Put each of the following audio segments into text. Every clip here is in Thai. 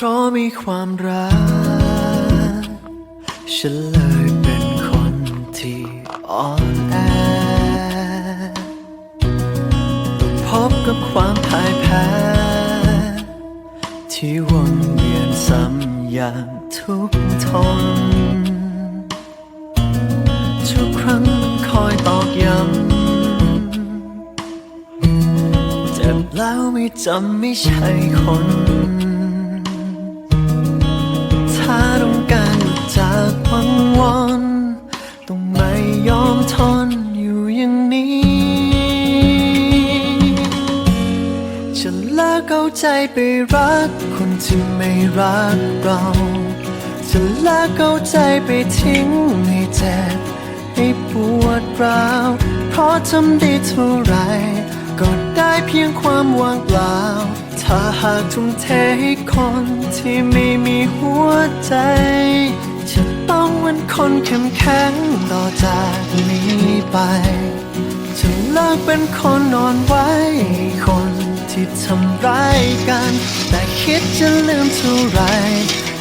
พราะมีความรัก ฉันเลยเป็นคนที่อ่อนแอต้องพบกับความพ่ายแพ้ ที่วนเวียนซ้ำอย่างทุกทนทุกครั้งคอยตอกย้ำเจ็บแล้วไม่จำไม่ใช่คน ฉันเลิกเอาใจไปรักคนที่ไม่รักเราฉันเลิกเอาใจไปทิ้งให้เจ็บให้ปวดร้าว เพราะทำได้เท่าไหรก็ได้เพียงความว่างเปล่า ถ้าหากทุ่มเทให้คนที่ไม่มีหัวใจ จะต้องเป็นคนเข้มแข็งต่อจากนี้ไป จะเลิกเป็นคนนอนไว้คน ที่ทำร้ายกัน แต่คิดจะลืมเท่าไร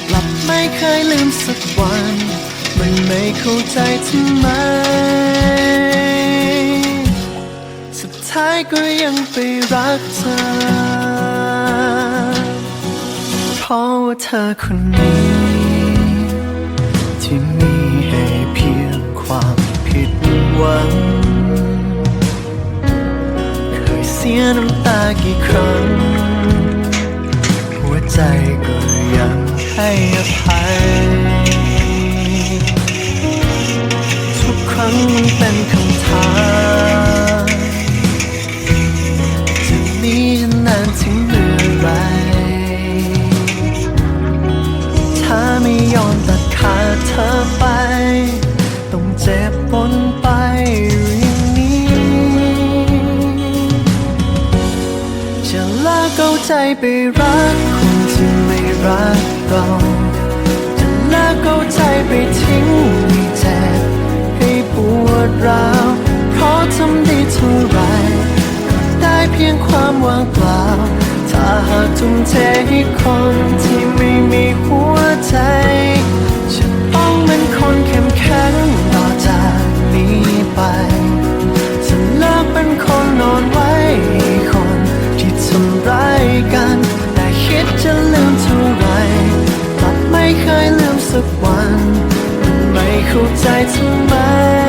กลับไม่เคยลืมสักวัน มันไม่เข้าใจทำไม สุดท้ายก็ยังไปรักเธอ เพราะว่าเธอคนนี้ ที่มีให้พี่ กี่ครั้ง หัวใจก็ยังให้อภัย ทุกครั้งมันเป็นค เอาใจไปรักคนที่ไม่รักเราจะลากเอาใจไปทิ้งให้เจ็บให้ปวดร้าวเพราะทำได้เท่าไรก็ได้เพียงความว่างเปล่า ถ้าหากทุ่มเทให้ค 不再苍白